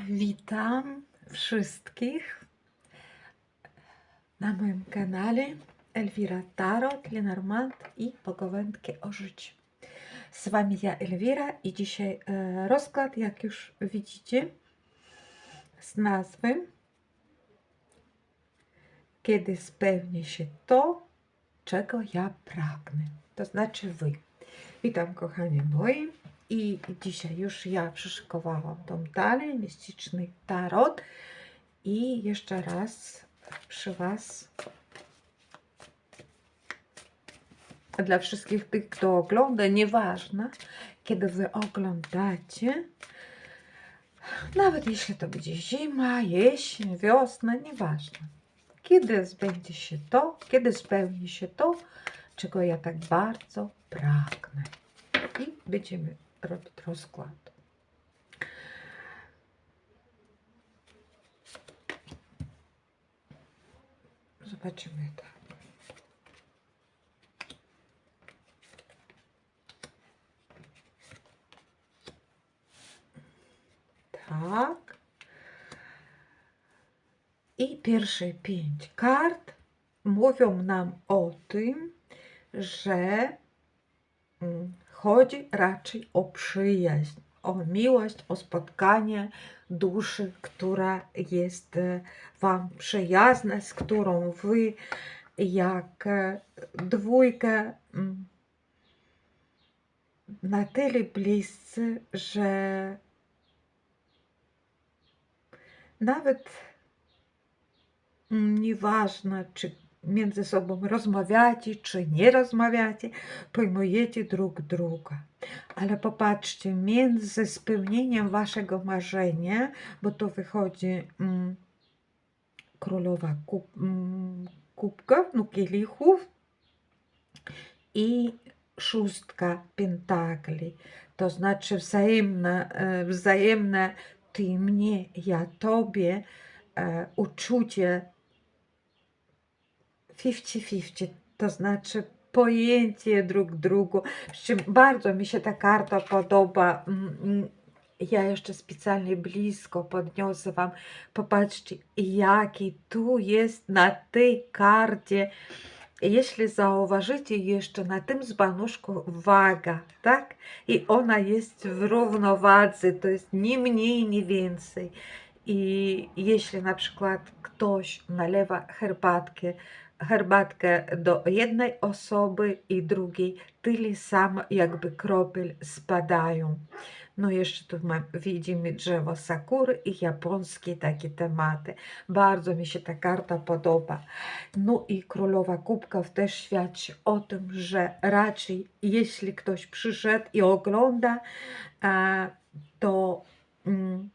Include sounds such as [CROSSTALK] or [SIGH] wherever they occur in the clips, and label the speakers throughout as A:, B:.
A: Witam wszystkich na moim kanale Elwira Tarot, Lenormand i Pogawędki o życiu. Z Wami ja Elwira i dzisiaj e, rozkład, jak już widzicie, z nazwy Kiedy spełni się to, czego ja pragnę, to znaczy Wy. Witam kochani moi i dzisiaj już ja przyszykowałam tą talię, mistyczny tarot i jeszcze raz przy Was dla wszystkich tych, kto ogląda, nieważne kiedy Wy oglądacie, nawet jeśli to będzie zima, jesień, wiosna, nieważne. Kiedy zbędzie się to, kiedy spełni się to, czego ja tak bardzo pragnę. I będziemy robić rozkład. Zobaczymy tak. Tak. I pierwsze pięć kart mówią nam o tym, że mm, chodzi raczej o przyjaźń, o miłość, o spotkanie duszy, która jest e, Wam przyjazna, z którą Wy jak e, dwójka mm, na tyle bliscy, że nawet mm, nieważne, czy między sobą rozmawiacie, czy nie rozmawiacie, pojmujecie druг druga. Ale popatrzcie, między spełnieniem waszego marzenia, bo to wychodzi mm, królowa kup, mm, kubków, no kielichów i szóstka pentakli, to znaczy wzajemne, wzajemne ty mnie, ja tobie, e, uczucie 50-50, to znaczy pojęcie drug drugu. Z czym bardzo mi się ta karta podoba. Mm, mm, Ja jeszcze specjalnie blisko podniosę Wam. Popatrzcie, jaki tu jest na tej karcie. Jeśli zauważycie jeszcze na tym zbanuszku waga, tak? I ona jest w równowadze, to jest ni mniej, ni więcej. I jeśli na przykład ktoś nalewa herbatkę, herbatkę do jednej osoby i drugiej, tyle samo jakby kropel spadają. No jeszcze tu mam, widzimy drzewo sakury i japońskie takie tematy. Bardzo mi się ta karta podoba. No i królowa kubków też świadczy o tym, że raczej jeśli ktoś przyszedł i ogląda, to mm,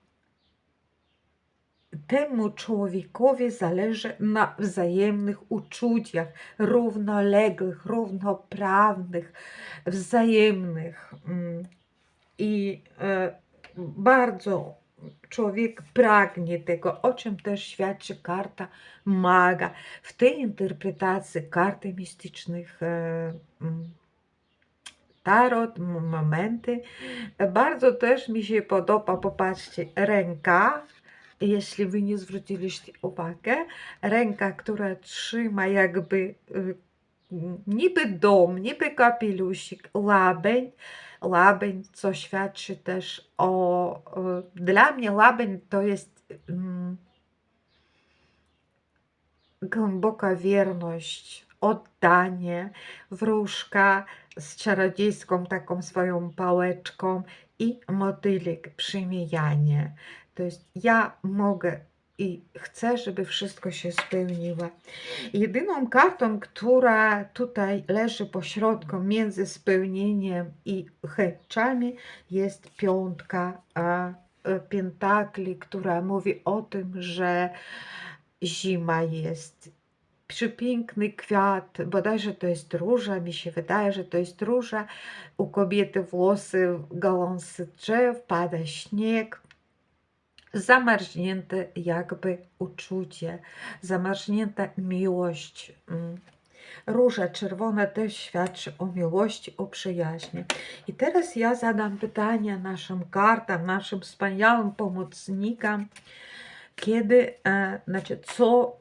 A: temu człowiekowi zależy na wzajemnych uczuciach, równoległych, równoprawnych, wzajemnych. Mm, I e, bardzo człowiek pragnie tego, o czym też świadczy karta maga. W tej interpretacji karty mistycznych e, mm, tarot, momenty. Bardzo też mi się podoba, popatrzcie, ręka, jeśli wy nie zwróciliście uwagę, ręka, która trzyma jakby y, niby dom, niby kapelusik, labeń, labeń, co świadczy też o, y, dla mnie labeń to jest mm, głęboka wierność, oddanie, wróżka z czarodziejską taką swoją pałeczką i motylik, przymijanie. To jest ja mogę i chcę, żeby wszystko się spełniło. Jedyną kartą, która tutaj leży pośrodku między spełnieniem i chęciami jest piątka e, pentakli, która mówi o tym, że zima jest. Przepiękny kwiat, bodajże to jest róża, mi się wydaje, że to jest róża. U kobiety włosy, gałązy drzew, pada śnieg, zamarznięte jakby uczucie, zamarznięta miłość. mm. Róża czerwona też świadczy o miłości, o przyjaźni. I teraz ja zadam pytanie naszym kartom, naszym wspaniałym pomocnikom, kiedy, e, znaczy, co,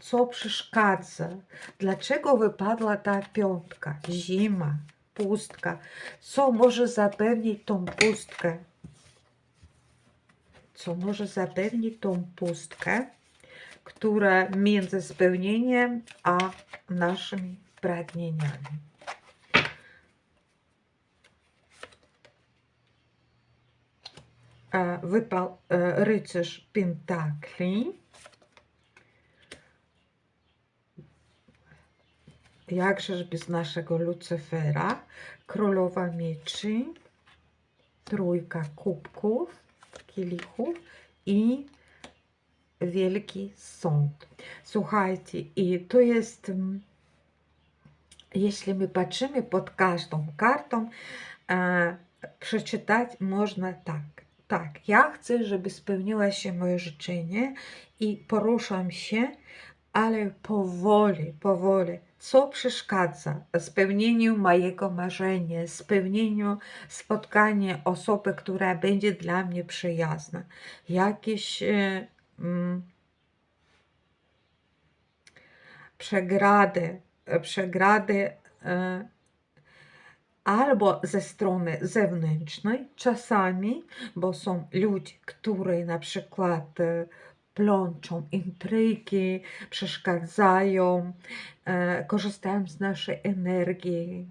A: co przeszkadza, dlaczego wypadła ta piątka, zima, pustka, co może zapewnić tą pustkę, co może zapewnić tą pustkę, która między spełnieniem a naszymi pragnieniami. E, Wypał e, rycerz Pentakli. Jakżeż bez naszego Lucyfera, królowa mieczy, trójka kubków, kielichów i wielki sąd. Słuchajcie, i to jest, mm, jeśli my patrzymy pod każdą kartą, e, przeczytać można tak. Tak, ja chcę, żeby spełniło się moje życzenie i poruszam się, ale powoli, powoli. Co przeszkadza spełnieniu mojego marzenia, spełnieniu spotkania osoby, która będzie dla mnie przyjazna? Jakieś e, mm, przegrady, przegrady e, albo ze strony zewnętrznej, czasami, bo są ludzie, którzy na przykład e, plączą intrygi, przeszkadzają, e, korzystają z naszej energii.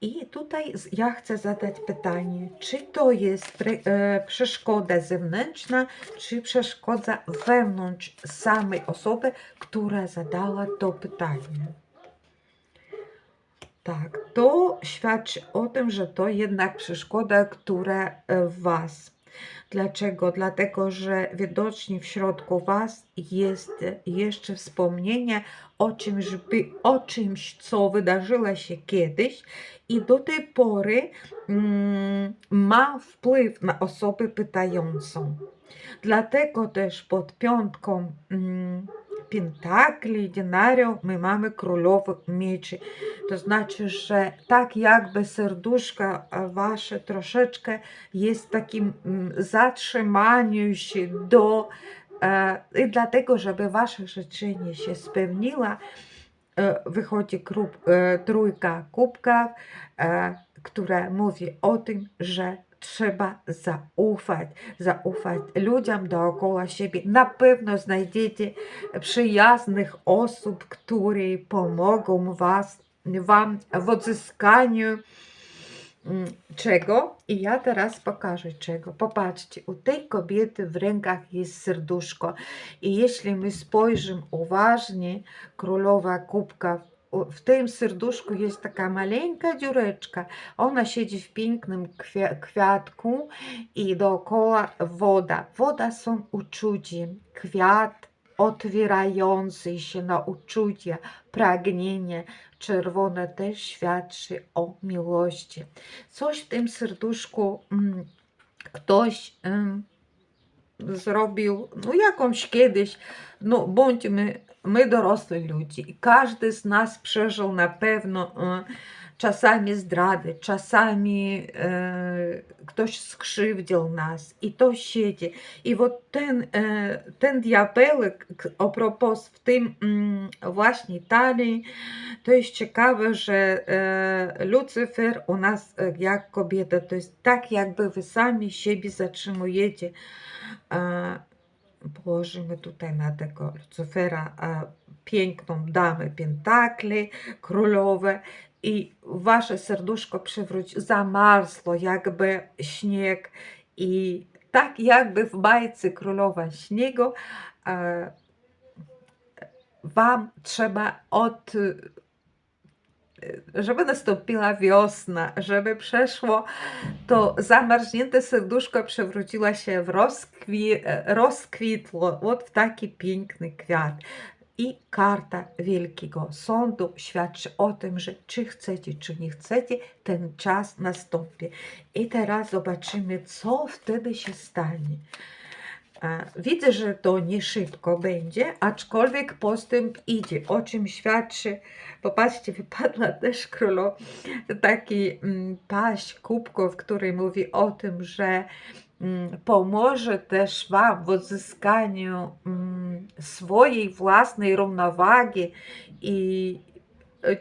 A: I tutaj ja chcę zadać pytanie, czy to jest e, przeszkoda zewnętrzna, czy przeszkoda wewnątrz samej osoby, która zadała to pytanie. Tak, to świadczy o tym, że to jednak przeszkoda, która e, w Was. Dlaczego? Dlatego, że widocznie w środku Was jest jeszcze wspomnienie o czymś, o czymś, co wydarzyło się kiedyś i do tej pory mm, ma wpływ na osobę pytającą. Dlatego też pod piątką mm, Mamy królową mieczy. To znaczy, że tak jakby serduszko e, wasze troszeczkę jest takim mm, zatrzymaniu się do i dlatego, żeby wasze życzenie się spełniło, wychodzi trójka kubka, która mówi o tym, że trzeba zaufać, zaufać ludziom dookoła siebie. Na pewno znajdziecie przyjaznych osób, które pomogą was, wam w odzyskaniu mm, czego? I ja teraz pokażę czego. Popatrzcie, u tej kobiety w rękach jest serduszko. I jeśli my spojrzymy uważnie, królowa kubka, w tym serduszku jest taka maleńka dziureczka. Ona siedzi w pięknym kwia- kwiatku i dookoła woda. Woda są uczuciem. Kwiat otwierający się na uczucia, pragnienie. Czerwone też świadczy o miłości. Coś w tym serduszku mm, ktoś em, zrobił, no jakąś kiedyś, no bądźmy мы дорослые люди, и каждый из нас пережил, напевно, е, часами здради, часами е, хтось скшивдив нас, і то щеті. І от тен, е, тен д'ябелик опропос в тим м, власній Італії, то є цікаво, що е, Люцифер у нас е, як кобіта, то так, якби ви самі себе затримуєте. Е, położymy tutaj na tego Lucyfera e, piękną damę pentakli, królowe i wasze serduszko przewróci, zamarzło jakby śnieg i tak jakby w bajce królowa śniegu e, wam trzeba od żeby nastąpiła wiosna, żeby przeszło to zamarznięte serduszko przewróciło się w rozkwi, e, rozkwitło, od w taki piękny kwiat. I karta Wielkiego Sądu świadczy o tym, że czy chcecie, czy nie chcecie, ten czas nastąpi. I teraz zobaczymy, co wtedy się stanie. E, Widzę, że to nie szybko będzie, aczkolwiek postęp idzie, o czym świadczy, popatrzcie, wypadła też królo, taki mm, paść kubków, który mówi o tym, że mm, pomoże też Wam w odzyskaniu mm, swojej własnej równowagi i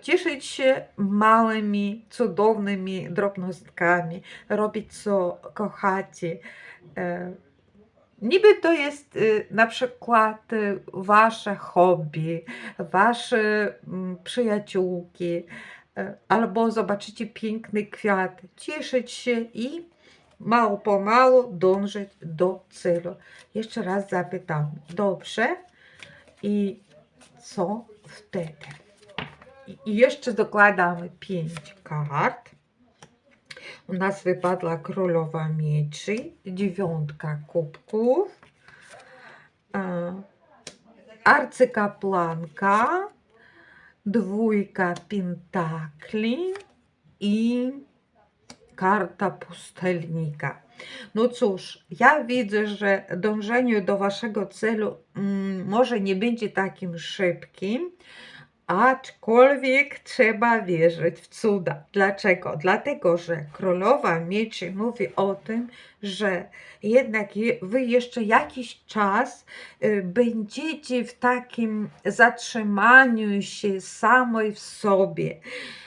A: cieszyć się małymi, cudownymi drobnostkami, robić co kochacie. Niby to jest y, na przykład y, wasze hobby, wasze mm, przyjaciółki, y, albo zobaczycie piękny kwiat, cieszyć się i mało pomału dążyć do celu. Jeszcze raz zapytam, dobrze? I co wtedy? I- jeszcze dokładamy pięć kart. U nas wypadła królowa mieczy, dziewiątka kubków, e, arcykapłanka, dwójka pentakli i karta pustelnika. No cóż, ja widzę, że dążenie do waszego celu mm, może nie będzie takim szybkim, Aczkolwiek trzeba wierzyć w cuda. Dlaczego? Dlatego, że królowa mieczy mówi o tym, że jednak je- wy jeszcze jakiś czas y, będziecie w takim zatrzymaniu się samej w sobie.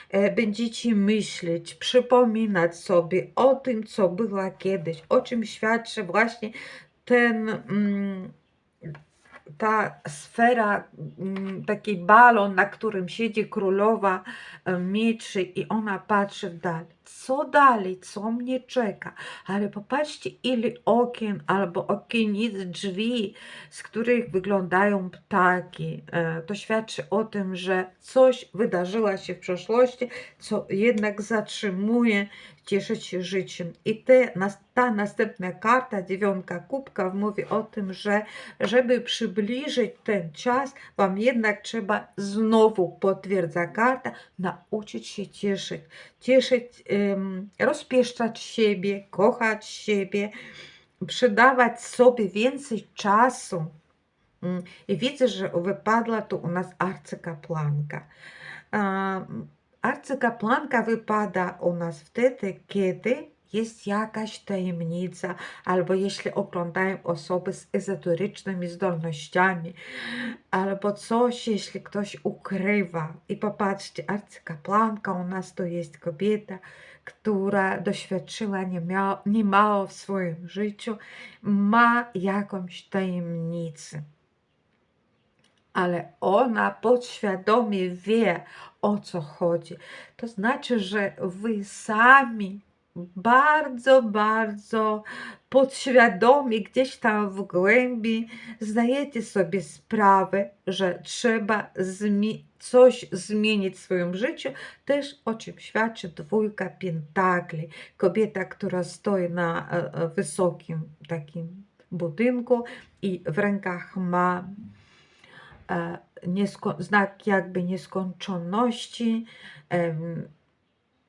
A: E, Będziecie myśleć, przypominać sobie o tym, co było kiedyś, o czym świadczy właśnie ten. Mm, ta sfera, mm, taki balon, na którym siedzi królowa e, mieczy i ona patrzy w dal. Co dalej? Co mnie czeka? Ale popatrzcie, ile okien albo okienic, drzwi, z których wyglądają ptaki. E, To świadczy o tym, że coś wydarzyło się w przeszłości, co jednak zatrzymuje cieszyć się życiem. I te, ta następna karta, dziewiątka kubka, mówi o tym, że żeby przybliżyć ten czas, Wam jednak trzeba znowu, potwierdza karta, nauczyć się cieszyć. Cieszyć, rozpieszczać siebie, kochać siebie, przydawać sobie więcej czasu. I widzę, że wypadła tu u nas arcykapłanka. Arcykapłanka wypada u nas wtedy, kiedy jest jakaś tajemnica, albo jeśli oglądają osoby z ezoterycznymi zdolnościami, albo coś, jeśli ktoś ukrywa. I popatrzcie, arcykapłanka u nas to jest kobieta, która doświadczyła niemia- niemało w swoim życiu, ma jakąś tajemnicę. Ale ona podświadomie wie, o co chodzi. To znaczy, że wy sami bardzo, bardzo podświadomie, gdzieś tam w głębi, zdajecie sobie sprawę, że trzeba zmi- coś zmienić w swoim życiu. Też o czym świadczy dwójka pentakli. Kobieta, która stoi na e, e, wysokim takim budynku i w rękach ma znak jakby nieskończoności.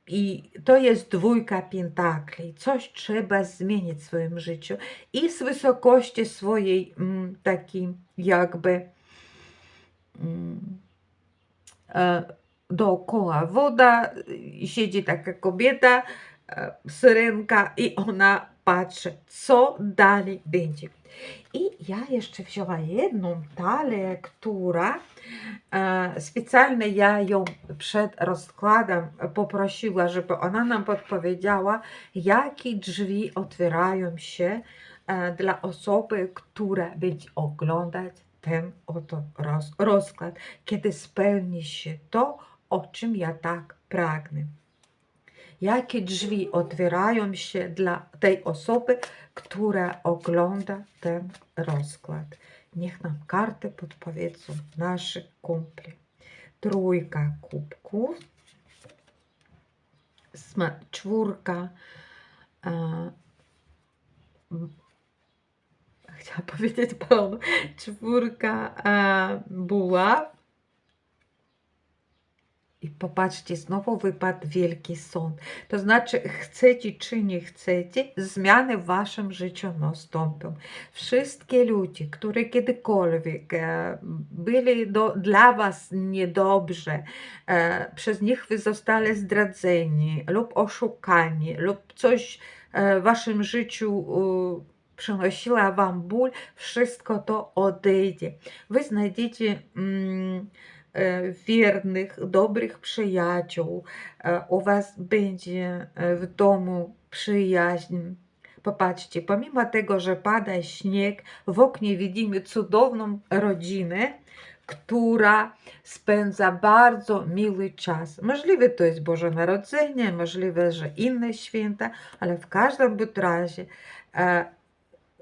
A: I to jest dwójka pentakli. Coś trzeba zmienić w swoim życiu i z wysokości swojej mm, takiej jakby mm, e, dookoła woda, siedzi taka kobieta, e, syrenka i ona patrzy, co dalej będzie. I ja jeszcze wzięła jedną talię, która e, specjalnie ja ją przed rozkładem poprosiła, żeby ona nam podpowiedziała, jakie drzwi otwierają się e, dla osoby, która będzie oglądać ten oto roz, rozkład, kiedy spełni się to, o czym ja tak pragnę. Jakie drzwi otwierają się dla tej osoby, która ogląda ten rozkład? Niech nam karty podpowiedzą nasze kumple. Trójka kubków, czwórka, e, chciałam powiedzieć balonu, czwórka e, buław i popatrzcie, znowu wypadł wielki sąd. To znaczy, chcecie czy nie chcecie, zmiany w waszym życiu nastąpią. Wszystkie ludzie, które kiedykolwiek e, byli do, dla was niedobrze, e, przez nich wy zostali zdradzeni lub oszukani, lub coś e, w waszym życiu przynosiła wam ból, wszystko to odejdzie. Wy znajdziecie mm, wiernych, dobrych przyjaciół, e, u was będzie e, w domu przyjaźń. Popatrzcie, pomimo tego, że pada śnieg, w oknie widzimy cudowną rodzinę, która spędza bardzo miły czas. Możliwe to jest Boże Narodzenie, możliwe, że inne święta, ale w każdym razie e,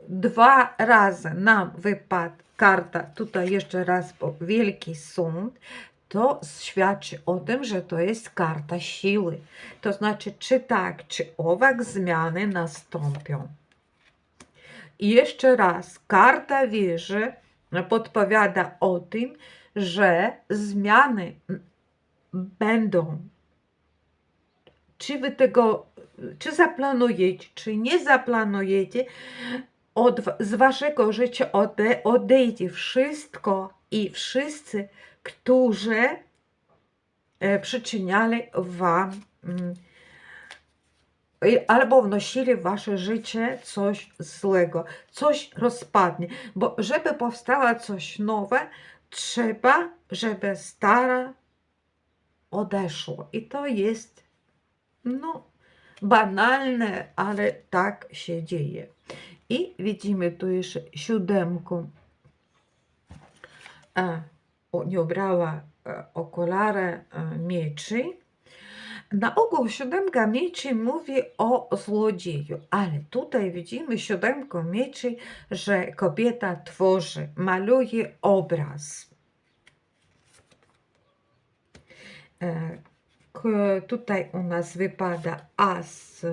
A: dwa razy nam wypadł karta, tutaj jeszcze raz bo Wielki Sąd, to świadczy o tym, że to jest karta siły. To znaczy, czy tak, czy owak zmiany nastąpią. I jeszcze raz, karta wieży podpowiada o tym, że zmiany będą. Czy wy tego, czy zaplanujecie, czy nie zaplanujecie, od, z waszego życia ode, odejdzie wszystko i wszyscy, którzy e, przyczyniali wam mm, albo wnosili w wasze życie coś złego, coś rozpadnie, bo żeby powstało coś nowe, trzeba, żeby stare odeszło. I to jest, no, banalne, ale tak się dzieje. I widzimy tu jeszcze siódemkę. E, nie ubrała e, okulary e, mieczy. Na ogół siódemka mieczy mówi o złodzieju, ale tutaj widzimy siódemkę mieczy, że kobieta tworzy, maluje obraz. Tutaj u nas wypada as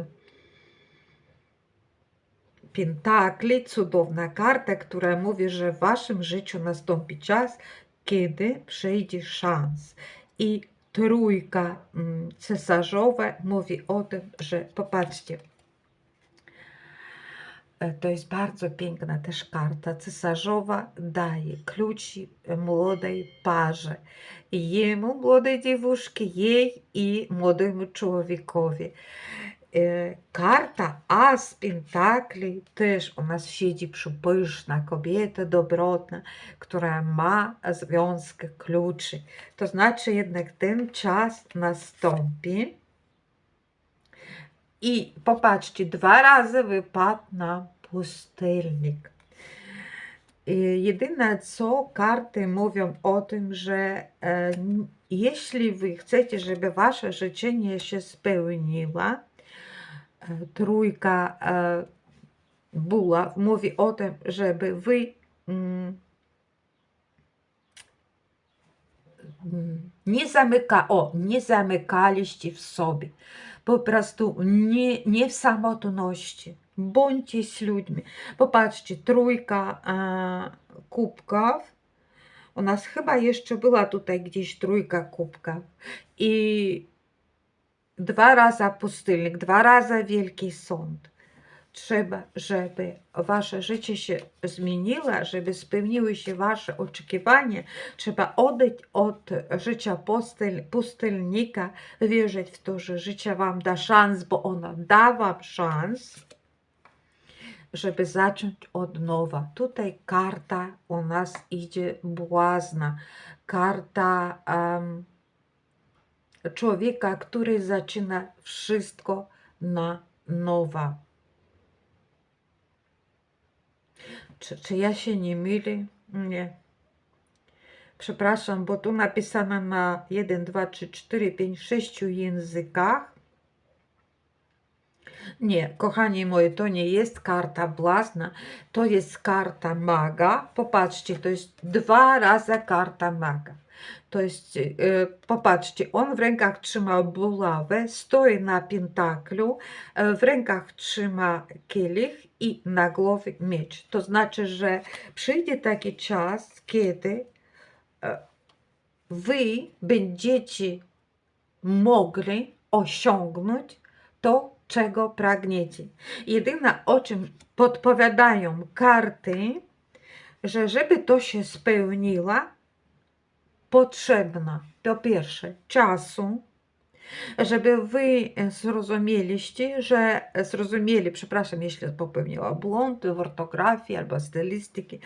A: Pentakli, cudowna karta, która mówi, że w waszym życiu nastąpi czas, kiedy przyjdzie szans. I trójka mm, cesarzowa mówi o tym, że popatrzcie, e, to jest bardzo piękna też karta. Cesarzowa daje kluczy młodej parze. Jemu, młodej dziewuszki, jej i młodemu człowiekowi. Karta As Pentakli też u nas siedzi przypyszna kobieta dobrotna, która ma związek kluczy. To znaczy jednak ten czas nastąpi. I popatrzcie, dwa razy wypadł na pustelnik. E, Jedyne co karty mówią o tym, że e, jeśli wy chcecie, żeby wasze życzenie się spełniło, trójka e, buła mówi o tym, żeby wy mm, mm, nie zamyka, o, nie zamykaliście w sobie. Po prostu nie, nie w samotności. Bądźcie z ludźmi. Popatrzcie, trójka e, kubków. U nas chyba jeszcze była tutaj gdzieś trójka kubków. I dwa razy pustylnik, dwa razy wielki sąd. Trzeba, żeby wasze życie się zmieniło, żeby spełniły się wasze oczekiwania, trzeba odejść od życia pustel, pustelnika, wierzyć w to, że życie wam da szans, bo ono da wam szans, żeby zacząć od nowa. Tutaj karta u nas idzie błazna, karta em, człowieka, który zaczyna wszystko na nowa. Czy, czy ja się nie mylę? Nie. Przepraszam, bo tu napisane na 1, 2, 3, 4, 5, 6 językach. Nie, kochani moi, to nie jest karta błazna, to jest karta maga. Popatrzcie, to jest dwa razy karta maga. Jest, e, popatrzcie, on w rękach trzyma bulawę, stoi na pentaklu, e, w rękach trzyma kielich i na głowie miecz. To znaczy, że przyjdzie taki czas, kiedy wy będziecie mogli osiągnąć to, czego pragniecie. Jedyne, o czym podpowiadają karty, że żeby to się spełniło, potrzebna po pierwsze czasu, żeby wy zrozumieliście, że zrozumieli, przepraszam, jeśli popełniła błąd w ortografii albo stylistyki,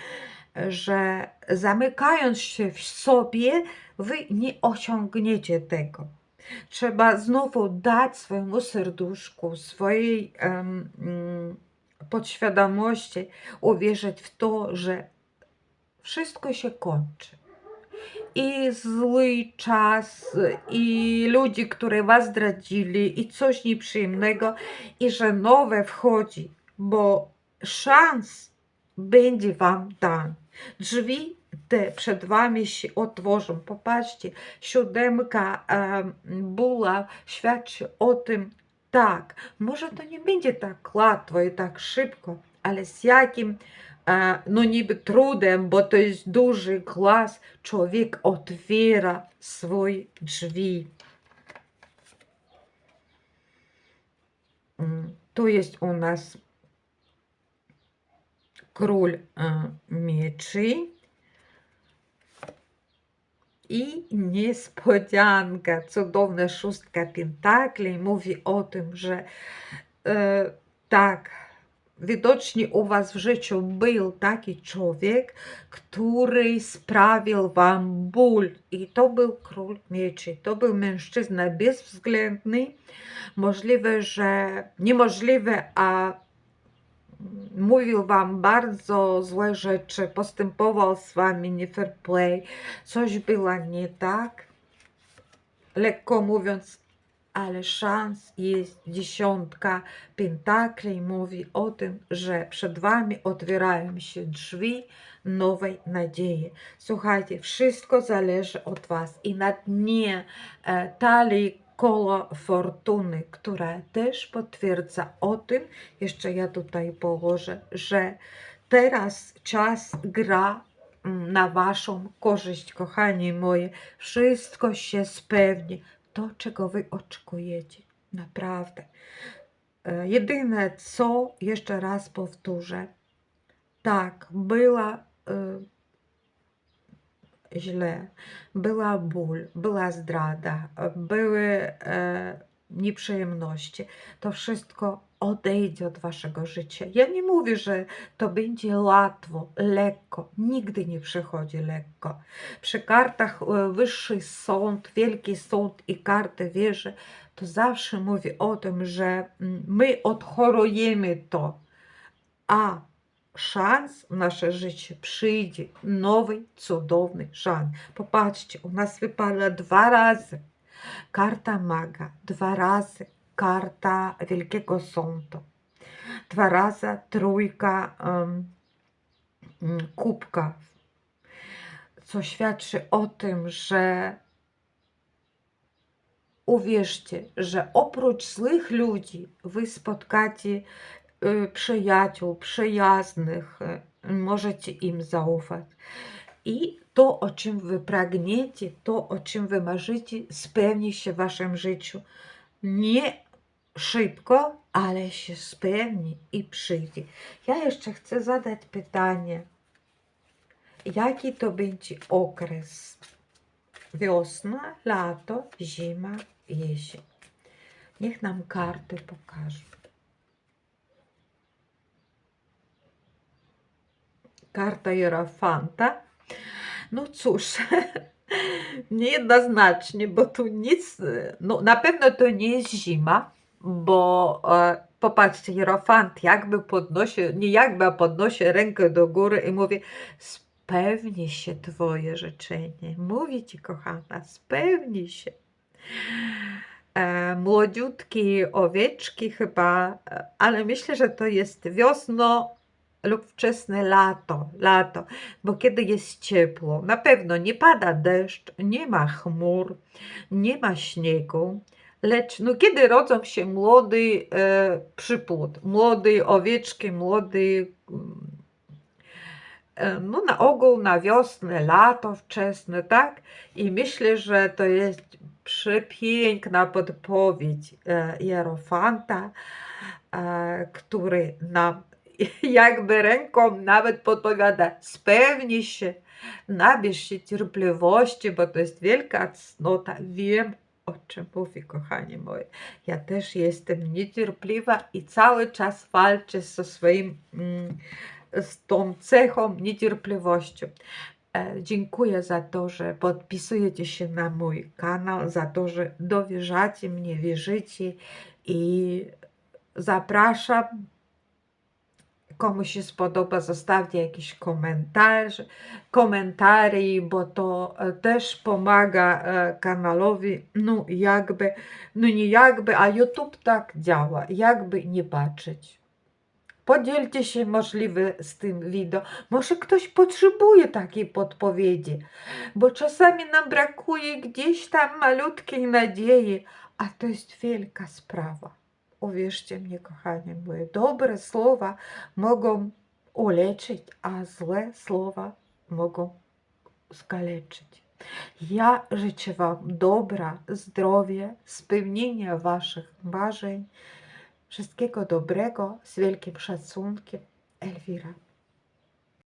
A: że zamykając się w sobie, wy nie osiągniecie tego. Trzeba znowu dać swojemu serduszku, swojej mm, podświadomości uwierzyć w to, że wszystko się kończy. I zły czas, i ludzi, które was zdradzili, i coś nieprzyjemnego, i że nowe wchodzi, bo szans będzie wam dan. Drzwi te przed wami się otworzą. Popatrzcie, siódemka em, buła świadczy o tym, tak, może to nie będzie tak łatwo i tak szybko, ale z jakim trudem, bo to jest duży głaz, człowiek otwiera swoje drzwi. Mm, Tu jest u nas król e, mieczy i niespodzianka, cudowna szóstka pentakli mówi o tym, że e, tak, widocznie u was w życiu był taki człowiek, który sprawił wam ból. I to był król mieczy, to był mężczyzna bezwzględny, możliwe, że niemożliwe, a mówił wam bardzo złe rzeczy, postępował z wami nie fair play, coś było nie tak, lekko mówiąc, ale szans jest dziesiątka pentakli mówi o tym, że przed wami otwierają się drzwi nowej nadziei. Słuchajcie, wszystko zależy od was i na dnie e, talii koło fortuny, która też potwierdza o tym, jeszcze ja tutaj położę, że teraz czas gra mm, na waszą korzyść, kochani moje. Wszystko się spełni, to czego wy oczekujecie. Naprawdę. E, Jedyne co, jeszcze raz powtórzę, tak, była e, źle, była ból, była zdrada, były e, nieprzyjemności. To wszystko odejdzie od waszego życia. Ja nie mówię, że to będzie łatwo, lekko. Nigdy nie przychodzi lekko. Przy kartach e, Wyższy Sąd, Wielki Sąd i karty wieży, to zawsze mówi o tym, że mm, my odchorujemy to, a szans w nasze życie przyjdzie, nowy, cudowny szans. Popatrzcie, u nas wypadła dwa razy karta maga, dwa razy karta Wielkiego Sądu, dwa razy trójka mm, kubka, co świadczy o tym, że uwierzcie, że oprócz złych ludzi wy spotkacie y, przyjaciół, przyjaznych, y, możecie im zaufać. I to, o czym wy pragniecie, to, o czym wy marzycie, spełni się w waszym życiu. Nie szybko, ale się spełni i przyjdzie. Ja jeszcze chcę zadać pytanie. Jaki to będzie okres? Wiosna, lato, zima, jesień. Niech nam karty pokażą. Karta Jerofanta. No cóż, [LAUGHS] niejednoznacznie, bo tu nic, no na pewno to nie jest zima, bo e, popatrzcie, Jerofant jakby podnosi, nie jakby, a podnosi rękę do góry i mówi, spełni się Twoje życzenie. Mówi Ci, kochana, spełni się. E, owieczki chyba, e, ale myślę, że to jest wiosno lub wczesne lato, lato, bo kiedy jest ciepło, na pewno nie pada deszcz, nie ma chmur, nie ma śniegu, lecz no, kiedy rodzą się młody e, przypłód, młode owieczki, młody mm, e, no na ogół na wiosnę, lato wczesne, tak? I myślę, że to jest przepiękna podpowiedź e, Jerofanta, e, który nam [LAUGHS] jakby ręką nawet podpowiada, spewnij się, nabierz się cierpliwości, bo to jest wielka cnota. Wiem, o czym mówi, kochani moje. Ja też jestem niecierpliwa i cały czas walczę ze swoim, mm, z tą cechą niecierpliwością. E, Dziękuję za to, że podpisujecie się na mój kanał, za to, że dowierzacie mnie, wierzycie i zapraszam. Komu się spodoba, zostawcie jakiś komentarz, komentary, bo to e, też pomaga e, kanalowi, no jakby, no nie jakby, a YouTube tak działa, jakby nie patrzeć. Podzielcie się możliwe z tym wideo. Może ktoś potrzebuje takiej podpowiedzi, bo czasami nam brakuje gdzieś tam malutkiej nadziei, a to jest wielka sprawa. Uwierzcie mnie, kochani moje, dobre słowa mogą uleczyć, a złe słowa mogą skaleczyć. Ja życzę Wam dobra, zdrowia, spełnienia Waszych marzeń, wszystkiego dobrego, z wielkim szacunkiem, Elwira.